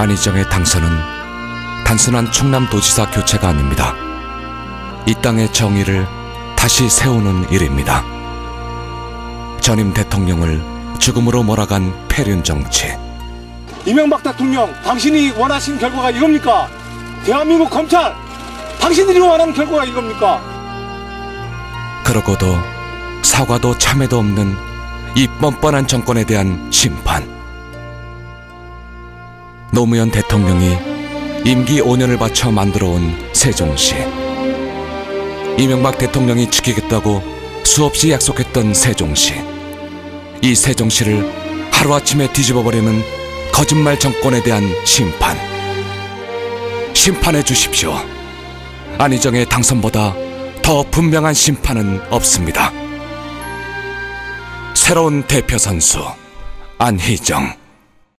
안희정의 당선은 단순한 충남도지사 교체가 아닙니다. 이 땅의 정의를 다시 세우는 일입니다. 전임 대통령을 죽음으로 몰아간 폐륜 정치. 이명박 대통령, 당신이 원하신 결과가 이겁니까? 대한민국 검찰, 당신들이 원하는 결과가 이겁니까? 그러고도 사과도 참회도 없는 이 뻔뻔한 정권에 대한 심판. 노무현 대통령이 임기 5년을 바쳐 만들어 온 세종시. 이명박 대통령이 지키겠다고 수없이 약속했던 세종시. 이 세종시를 하루아침에 뒤집어버리는 거짓말 정권에 대한 심판. 심판해 주십시오. 안희정의 당선보다 더 분명한 심판은 없습니다. 새로운 대표 선수 안희정.